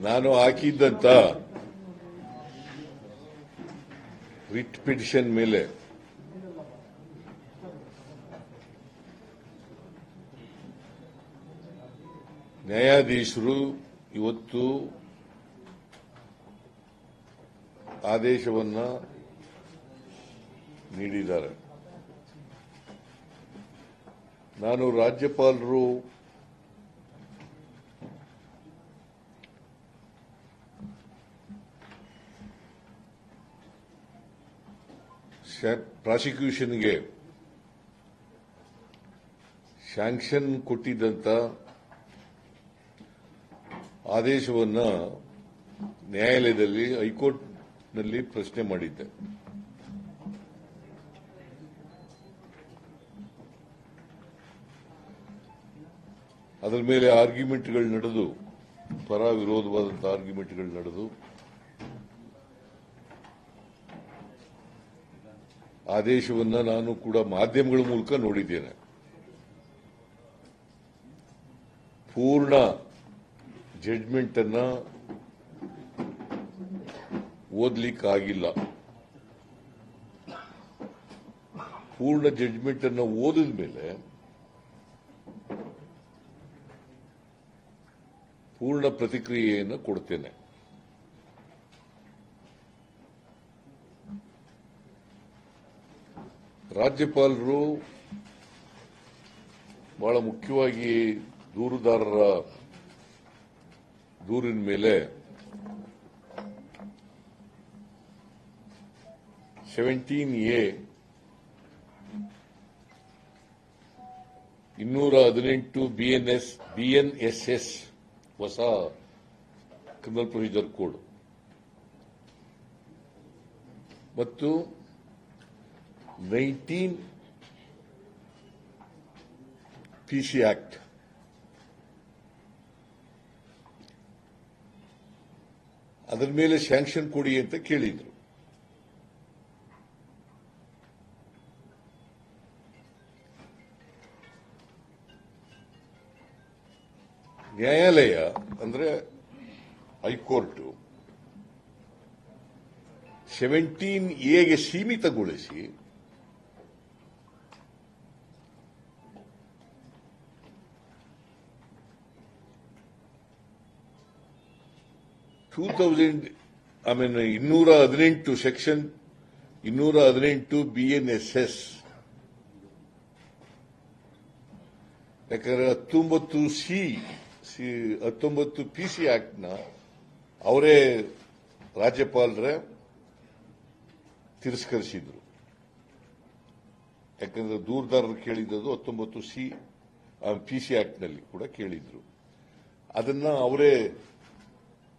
ನಾನು ಹಾಕಿದ್ದಂತ writ petition ಮೇಲೆ ನ್ಯಾಯಾಧೀಶರು ಇವತ್ತು ಆದೇಶವನ್ನು ನೀಡಿದ್ದಾರೆ. ನಾನು ರಾಜ್ಯಪಾಲರು ಪ್ರಾಸಿಕ್ಯೂಷನ್ಗೆ ಸ್ಯಾಂಕ್ಷನ್ ಕೊಟ್ಟಿದ್ದಂತ ಆದೇಶವನ್ನು ನ್ಯಾಯಾಲಯದಲ್ಲಿ, ಹೈಕೋರ್ಟ್ನಲ್ಲಿ ಪ್ರಶ್ನೆ ಮಾಡಿದ್ದೆ. ಅದರ ಮೇಲೆ ಆರ್ಗ್ಯುಮೆಂಟ್ಗಳು ನಡೆದು, ಪರ ವಿರೋಧವಾದಂತಹ ಆರ್ಗ್ಯುಮೆಂಟ್ಗಳು ನಡೆದು ಆದೇಶವನ್ನ ನಾನು ಕೂಡ ಮಾಧ್ಯಮಗಳ ಮೂಲಕ ನೋಡಿದ್ದೇನೆ. ಪೂರ್ಣ ಜಡ್ಜ್ಮೆಂಟ್ ಅನ್ನ ಓದ್ಲಿಕ್ಕಾಗಿಲ್ಲ. ಪೂರ್ಣ ಜಡ್ಜ್ಮೆಂಟ್ ಅನ್ನ ಓದಿದ ಮೇಲೆ ಪೂರ್ಣ ಪ್ರತಿಕ್ರಿಯೆಯನ್ನು ಕೊಡ್ತೇನೆ. ರಾಜ್ಯಪಾಲರು ಬಹಳ ಮುಖ್ಯವಾಗಿ ದೂರುದಾರರ ದೂರಿನ ಮೇಲೆ ಸೆವೆಂಟೀನ್ ಎ ಇನ್ನೂರ ಹದಿನೆಂಟು ಬಿಎನ್ಎಸ್ ಬಿಎನ್ಎಸ್ಎಸ್ ಹೊಸ ಕ್ರಿಮಿನಲ್ ಪ್ರೊಸೀಜರ್ ಕೋಡ್ ಮತ್ತು ನೈನ್ಟೀನ್ PC Act. ಅದರ ಮೇಲೆ ಸ್ಯಾಂಕ್ಷನ್ ಕೊಡಿ ಅಂತ ಕೇಳಿದರು ನ್ಯಾಯಾಲಯ ಅಂದ್ರೆ ಹೈಕೋರ್ಟ್ ಸೆವೆಂಟೀನ್ ಎಗೆ ಸೀಮಿತಗೊಳಿಸಿ ಟೂ ತೌಸಂಡ್ ಐ ಮೀನ್ ಇನ್ನೂರ ಹದಿನೆಂಟು ಸೆಕ್ಷನ್ ಇನ್ನೂರ ಹದಿನೆಂಟು ಬಿಎನ್ಎಸ್ಎಸ್ ಯಾಕಂದ್ರೆ ಹತ್ತೊಂಬತ್ತು ಸಿ ಹತ್ತೊಂಬತ್ತು ಪಿ ಸಿ ಆಕ್ಟ್ನ ಅವರೇ ರಾಜ್ಯಪಾಲರೇ ತಿರಸ್ಕರಿಸಿದ್ರು. ಯಾಕಂದ್ರೆ ದೂರದಾರರು ಕೇಳಿದ್ದು ಹತ್ತೊಂಬತ್ತು ಸಿ ಪಿ ಸಿ ಆಕ್ಟ್ನಲ್ಲಿ ಕೂಡ ಕೇಳಿದ್ರು. ಅದನ್ನ ಅವರೇ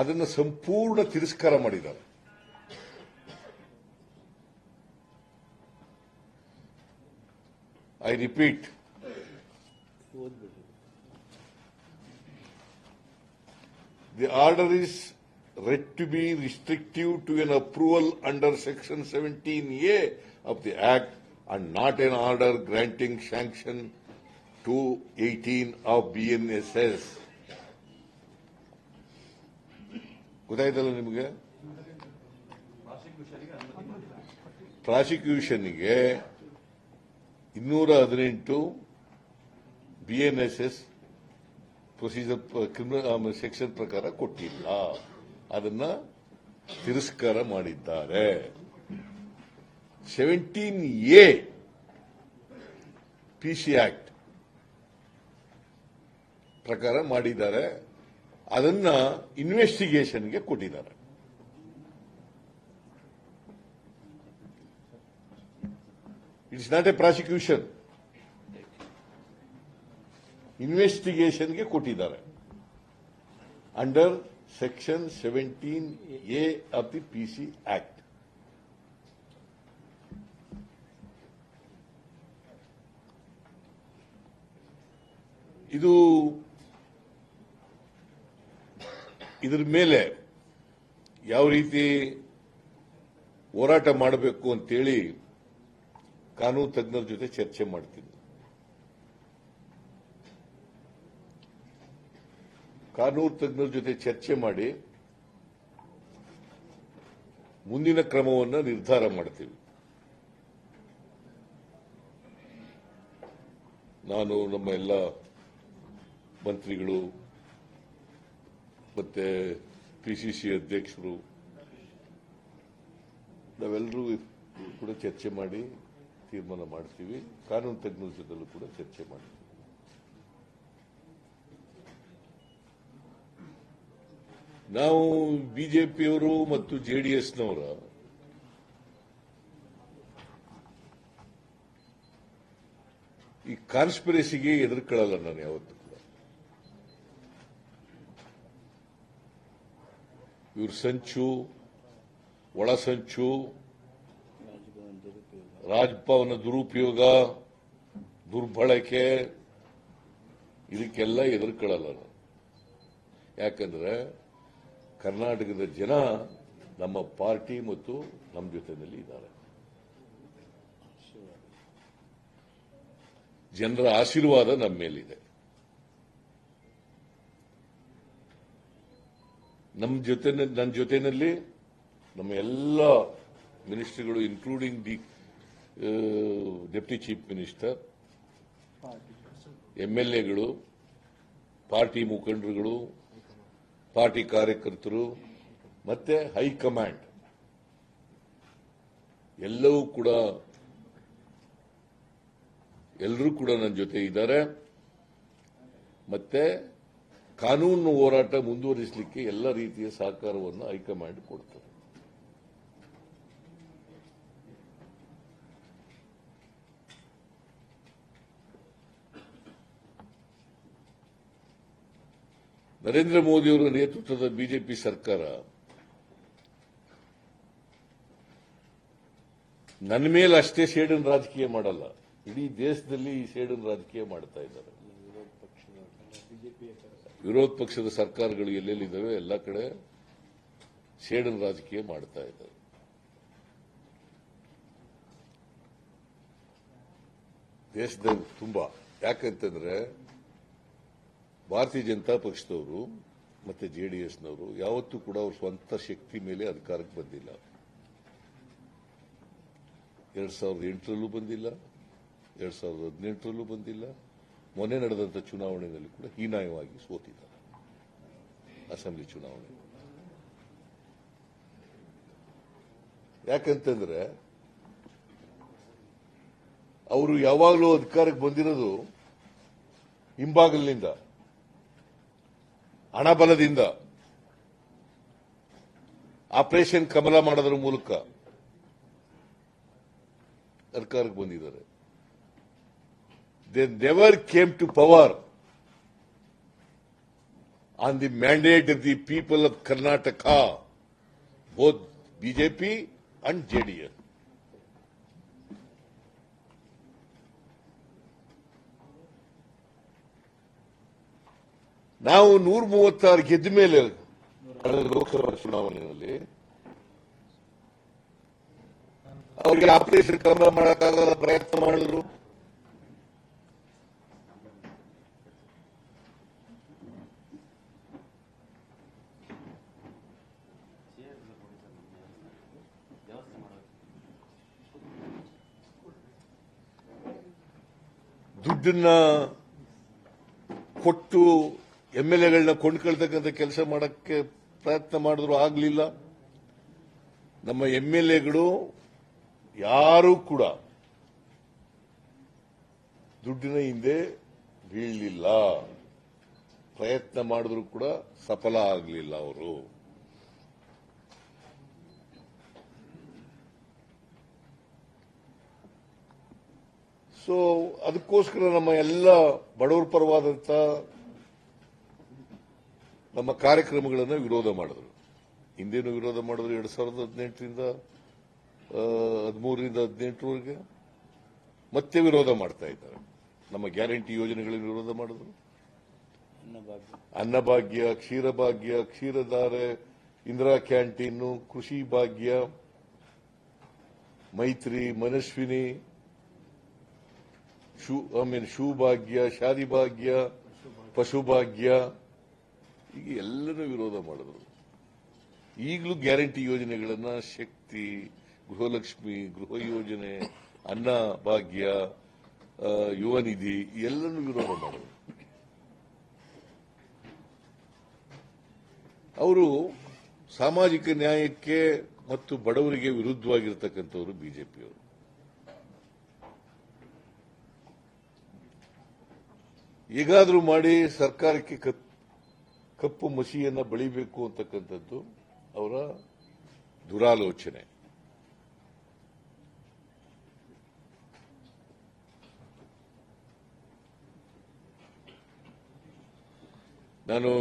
ಅದನ್ನು ಸಂಪೂರ್ಣ ತಿರಸ್ಕಾರ ಮಾಡಿದ್ದಾರೆ I repeat ಓದ್ಬಿಡಿ The order is read to be restrictive to an approval under section 17A of the Act and not an order granting sanction to 18 of BNSS. ಗೊತ್ತಾಯ್ತಲ್ಲ ನಿಮಗೆ? ಪ್ರಾಸಿಕ್ಯೂಷನ್ಗೆ ಇನ್ನೂರ ಹದಿನೆಂಟು ಬಿಎನ್ಎಸ್ಎಸ್ ಪ್ರೊಸೀಜರ್ ಕ್ರಿಮಿನಲ್ ಸೆಕ್ಷನ್ ಪ್ರಕಾರ ಕೊಟ್ಟಿಲ್ಲ. ಅದನ್ನ ತಿರಸ್ಕಾರ ಮಾಡಿದ್ದಾರೆ. ಸೆವೆಂಟೀನ್ ಎ ಪಿಸಿ ಆಕ್ಟ್ ಪ್ರಕಾರ ಮಾಡಿದ್ದಾರೆ. ಅದನ್ನ ಇನ್ವೆಸ್ಟಿಗೇಷನ್ಗೆ ಕೊಟ್ಟಿದ್ದಾರೆ. ಇಟ್ಸ್ ನಾಟ್ ಎ ಪ್ರಾಸಿಕ್ಯೂಷನ್ ಇನ್ವೆಸ್ಟಿಗೇಷನ್ಗೆ ಕೊಟ್ಟಿದ್ದಾರೆ. Under section seventeen A of the P C act ಇದು ಇದರ ಮೇಲೆ ಯಾವ ರೀತಿ ಹೋರಾಟ ಮಾಡಬೇಕು ಅಂತೇಳಿ ಕಾನೂನು ತಜ್ಞರ ಜೊತೆ ಚರ್ಚೆ ಮಾಡ್ತೀನಿ. ಕಾನೂನು ತಜ್ಞರ ಜೊತೆ ಚರ್ಚೆ ಮಾಡಿ ಮುಂದಿನ ಕ್ರಮವನ್ನು ನಿರ್ಧಾರ ಮಾಡ್ತೀವಿ. ನಾನು ನಮ್ಮ ಎಲ್ಲ ಮಂತ್ರಿಗಳು ಮತ್ತೆ ಸಿ ಅಧ್ಯಕ್ಷರು, ನಾವೆಲ್ಲರೂ ಕೂಡ ಚರ್ಚೆ ಮಾಡಿ ತೀರ್ಮಾನ ಮಾಡ್ತೀವಿ. ಕಾನೂನು ತಜ್ಞರ ಜೊತೆಲೂ ಕೂಡ ಚರ್ಚೆ ಮಾಡ್ತೀವಿ. ನಾವು ಬಿಜೆಪಿಯವರು ಮತ್ತು ಜೆಡಿಎಸ್ನವರ ಈ ಕಾನ್ಸ್ಪಿರಸಿಗೆ ಎದುರ್ಕೊಳ್ಳಲ್ಲ ನಾನು ಯಾವತ್ತೂ ಕೂಡ ಇವ್ರ ಸಂಚು ಒಳ ಸಂಚು ರಾಜಭವನ ದುರುಪಯೋಗ, ದುರ್ಬಳಕೆ, ಇದಕ್ಕೆಲ್ಲ ಎದುರ್ಕೊಳ್ಳಲ್ಲ ಯಾಕಂದ್ರೆ ಕರ್ನಾಟಕದ ಜನ ನಮ್ಮ ಪಾರ್ಟಿ ಮತ್ತು ನಮ್ಮ ಜೊತೆಯಲ್ಲಿ ಇದ್ದಾರೆ. ಜನರ ಆಶೀರ್ವಾದ ನಮ್ಮ ಮೇಲಿದೆ. ನಮ್ಮ ಜೊತೆ ನನ್ನ ಜೊತೆಯಲ್ಲಿ ನಮ್ಮ ಎಲ್ಲ ಮಿನಿಸ್ಟರ್ಗಳು including the deputy chief minister ಎಂಎಲ್ಎಗಳು party ಮುಖಂಡರುಗಳು ಪಾರ್ಟಿ ಕಾರ್ಯಕರ್ತರು, ಮತ್ತೆ ಹೈಕಮಾಂಡ್ ಎಲ್ಲವೂ ಕೂಡ ಎಲ್ಲರೂ ಕೂಡ ನನ್ನ ಜೊತೆ ಇದ್ದಾರೆ. ಮತ್ತೆ ಕಾನೂನು ಹೋರಾಟ ಮುಂದುವರಿಸಲಿಕ್ಕೆ ಎಲ್ಲ ರೀತಿಯ ಸಹಕಾರವನ್ನು ಹೈಕಮಾಂಡ್ ಕೊಡ್ತದೆ ನರೇಂದ್ರ ಮೋದಿಯವರ ನೇತೃತ್ವದ ಬಿಜೆಪಿ ಸರ್ಕಾರ ನನ್ನ ಮೇಲೆ ಅಷ್ಟೇ ಸೇಡಿನ ರಾಜಕೀಯ ಮಾಡಲ್ಲ. ಇಡೀ ದೇಶದಲ್ಲಿ ಈ ಸೇಡಿನ ರಾಜಕೀಯ ಮಾಡ್ತಾ ಇದ್ದಾರೆ. ವಿರೋಧ ಪಕ್ಷದ ಸರ್ಕಾರಗಳು ಎಲ್ಲೆಲ್ಲಿದ್ದಾವೆ? ಎಲ್ಲ ಕಡೆ ಸೇಡಿನ ರಾಜಕೀಯ ಮಾಡ್ತಾ ಇದ್ದಾರೆ. ದೇಶದಲ್ಲಿ ತುಂಬಾ. ಯಾಕಂತಂದ್ರೆ ಭಾರತೀಯ ಜನತಾ ಪಕ್ಷದವರು ಮತ್ತೆ ಜೆಡಿಎಸ್ನವರು ಯಾವತ್ತೂ ಕೂಡ ಅವ್ರ ಸ್ವಂತ ಶಕ್ತಿ ಮೇಲೆ ಅಧಿಕಾರಕ್ಕೆ ಬಂದಿಲ್ಲ. ಎರಡ್ ಸಾವಿರದ ಎಂಟರಲ್ಲೂ ಬಂದಿಲ್ಲ. ಎರಡ್ ಸಾವಿರದ ಹದಿನೆಂಟರಲ್ಲೂ ಬಂದಿಲ್ಲ. ಮೊನ್ನೆ ನಡೆದಂತಹ ಚುನಾವಣೆಯಲ್ಲಿ ಕೂಡ ಹೀನಾಯವಾಗಿ ಸೋತಿದ್ದಾರೆ. ಅಸೆಂಬ್ಲಿ ಚುನಾವಣೆ. ಯಾಕಂತಂದ್ರೆ, ಅವರು ಯಾವಾಗಲೂ ಅಧಿಕಾರಕ್ಕೆ ಬಂದಿರೋದು ಹಿಂಬಾಗಲಿನಿಂದ, ಹಣಬಲದಿಂದ. ಆಪರೇಷನ್ ಕಮಲ ಮಾಡೋದ್ರ ಮೂಲಕ ಸರ್ಕಾರಕ್ಕೆ ಬಂದಿದ್ದಾರೆ. They never came to power on the mandate of the people of Karnataka both BJP and JDS ನಾವು ನೂರ ಮೂವತ್ತಾರು ಗೆದ್ದ ಮೇಲೆ ಲೋಕಸಭಾ ಚುನಾವಣೆಯಲ್ಲಿ ಅವರಿಗೆ ಆಪರೇಷನ್ ಕಮಲ ಮಾಡಕ್ಕಾಗಲ್ಲ, ಪ್ರಯತ್ನ ಮಾಡಿದ್ರು. ದುಡ್ಡನ್ನ ಕೊಟ್ಟು ಎಂ ಎಲ್ ಎಗಳನ್ನ ಕೊಂಡ್ಕೊಳ್ತಕ್ಕಂಥ ಕೆಲಸ ಮಾಡಕ್ಕೆ ಪ್ರಯತ್ನ ಮಾಡಿದ್ರು ಆಗಲಿಲ್ಲ. ನಮ್ಮ ಎಂ ಎಲ್ ಎಗಳು ಯಾರೂ ಕೂಡ ದುಡ್ಡಿನ ಹಿಂದೆ ಬೀಳಲಿಲ್ಲ. ಪ್ರಯತ್ನ ಮಾಡಿದ್ರು ಕೂಡ ಸಫಲ ಆಗಲಿಲ್ಲ ಅವರು. ಸೊ ಅದಕ್ಕೋಸ್ಕರ ನಮ್ಮ ಎಲ್ಲ ಬಡವರ ಪರವಾದಂತ ನಮ್ಮ ಕಾರ್ಯಕ್ರಮಗಳನ್ನು ವಿರೋಧ ಮಾಡಿದ್ರು. ಹಿಂದೇನು ವಿರೋಧ ಮಾಡಿದ್ರು ಎರಡ್ ಸಾವಿರದ ಹದಿನೆಂಟರಿಂದ ಹದಿಮೂರರಿಂದ ಹದಿನೆಂಟರವರೆಗೆ. ಮತ್ತೆ ವಿರೋಧ ಮಾಡ್ತಾ ಇದ್ದಾರೆ. ನಮ್ಮ ಗ್ಯಾರಂಟಿ ಯೋಜನೆಗಳಿಗೆ ವಿರೋಧ ಮಾಡಿದ್ರು. Annabhagya Annabhagya, Ksheerabhagya, Ksheeradhare, Indira canteen, Krishi Bhagya, Maitri, Manasvini shoe I mean shoe Bhagya Shaadi Bhagya ಪಶು ಭಾಗ್ಯ ಈಗ ಎಲ್ಲರೂ ವಿರೋಧ ಮಾಡಿದ್ರು. ಈಗಲೂ ಗ್ಯಾರಂಟಿ ಯೋಜನೆಗಳನ್ನ ಶಕ್ತಿ, ಗೃಹಲಕ್ಷ್ಮಿ, ಗೃಹ ಯೋಜನೆ, ಅನ್ನ, ಭಾಗ್ಯ ಯುವ ನಿಧಿ ಎಲ್ಲನೂ ವಿರೋಧ ಮಾಡಿದ್ರು. ಅವರು ಸಾಮಾಜಿಕ ನ್ಯಾಯಕ್ಕೆ ಮತ್ತು ಬಡವರಿಗೆ ವಿರುದ್ಧವಾಗಿರ್ತಕ್ಕಂಥವ್ರು ಬಿಜೆಪಿಯವರು. ಹೇಗಾದ್ರೂ ಮಾಡಿ ಸರ್ಕಾರಕ್ಕೆ ಕಪ್- ಕಪ್ಪು ಮಸಿಯನ್ನು ಬಳಿಬೇಕು ಅಂತಕ್ಕಂಥದ್ದು ಅವರ ದುರಾಲೋಚನೆ. ನಾನು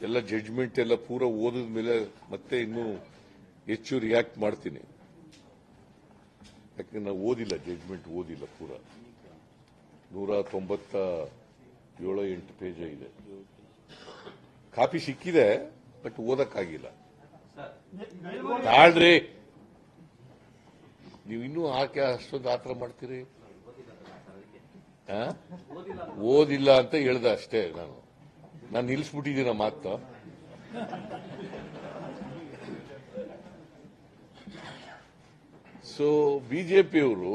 ಎಲ್ಲ ಜಡ್ಜ್ಮೆಂಟ್ ಎಲ್ಲ ಪೂರ ಓದಿದ ಮೇಲೆ ಮತ್ತೆ ಇನ್ನೂ ಹೆಚ್ಚು ರಿಯಾಕ್ಟ್ ಮಾಡ್ತೀನಿ. ಯಾಕಂದ್ರೆ ನಾವು ಓದಿಲ್ಲ ಜಡ್ಜ್ಮೆಂಟ್ ಓದಿಲ್ಲ ಪೂರ. ನೂರ ತೊಂಬತ್ತ ಏಳು ಎಂಟು ಪೇಜ್ ಇದೆ. ಕಾಪಿ ಸಿಕ್ಕಿದೆ, ಬಟ್ ಓದಕ್ಕಾಗಿಲ್ಲ. ತಾಳ್ರಿ ನೀವು ಇನ್ನೂ ಆಕೆ ಅಷ್ಟೊಂದು ಆತರ ಮಾಡ್ತೀರಿ? ಓದಿಲ್ಲ ಅಂತ ಹೇಳ್ದೆ ಅಷ್ಟೇ ನಾನು. ನಾನು ನಿಲ್ಲಿಸ್ಬಿಟ್ಟಿದ್ದೀನ ಮಾತು. ಸೊ ಬಿಜೆಪಿಯವರು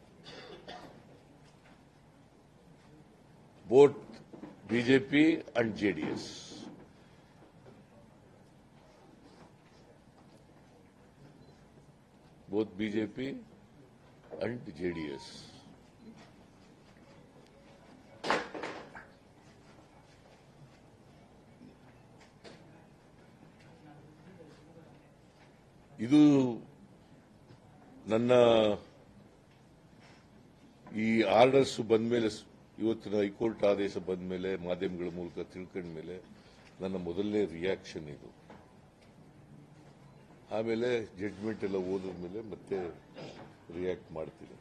Both BJP and JDS. Both BJP and JDS. ಇದು ನನ್ನ ಈ ಆರ್ಡರ್ಸ್ ಬಂದ್ಮೇಲೆ ಸ್- ಇವತ್ತಿನ ಹೈಕೋರ್ಟ್ ಆದೇಶ ಬಂದ ಮೇಲೆ ಮಾಧ್ಯಮಗಳ ಮೂಲಕ ತಿಳ್ಕೊಂಡ ಮೇಲೆ ನನ್ನ ಮೊದಲನೇ ರಿಯಾಕ್ಷನ್ ಇದು. ಆಮೇಲೆ ಜಡ್ಜ್ಮೆಂಟ್ ಎಲ್ಲ ಓದಿದ ಮೇಲೆ ಮತ್ತೆ ರಿಯಾಕ್ಟ್ ಮಾಡ್ತೀನಿ.